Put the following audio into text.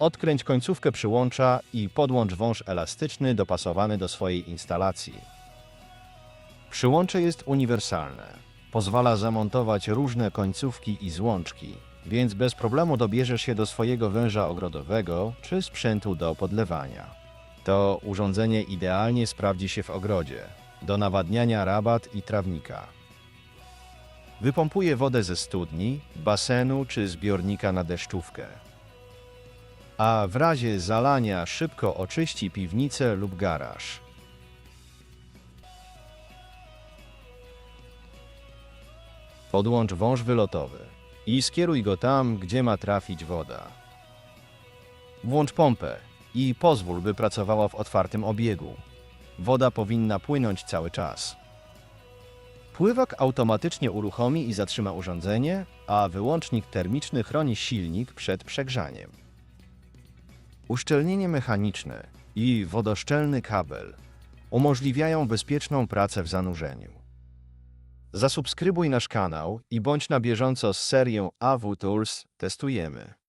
Odkręć końcówkę przyłącza i podłącz wąż elastyczny dopasowany do swojej instalacji. Przyłącze jest uniwersalne. Pozwala zamontować różne końcówki i złączki, więc bez problemu dobierzesz się do swojego węża ogrodowego czy sprzętu do podlewania. To urządzenie idealnie sprawdzi się w ogrodzie, do nawadniania rabat i trawnika. Wypompuje wodę ze studni, basenu czy zbiornika na deszczówkę. A w razie zalania szybko oczyści piwnicę lub garaż. Podłącz wąż wylotowy i skieruj go tam, gdzie ma trafić woda. Włącz pompę i pozwól, by pracowała w otwartym obiegu. Woda powinna płynąć cały czas. Pływak automatycznie uruchomi i zatrzyma urządzenie, a wyłącznik termiczny chroni silnik przed przegrzaniem. Uszczelnienie mechaniczne i wodoszczelny kabel umożliwiają bezpieczną pracę w zanurzeniu. Zasubskrybuj nasz kanał i bądź na bieżąco z serią AW Tools Testujemy.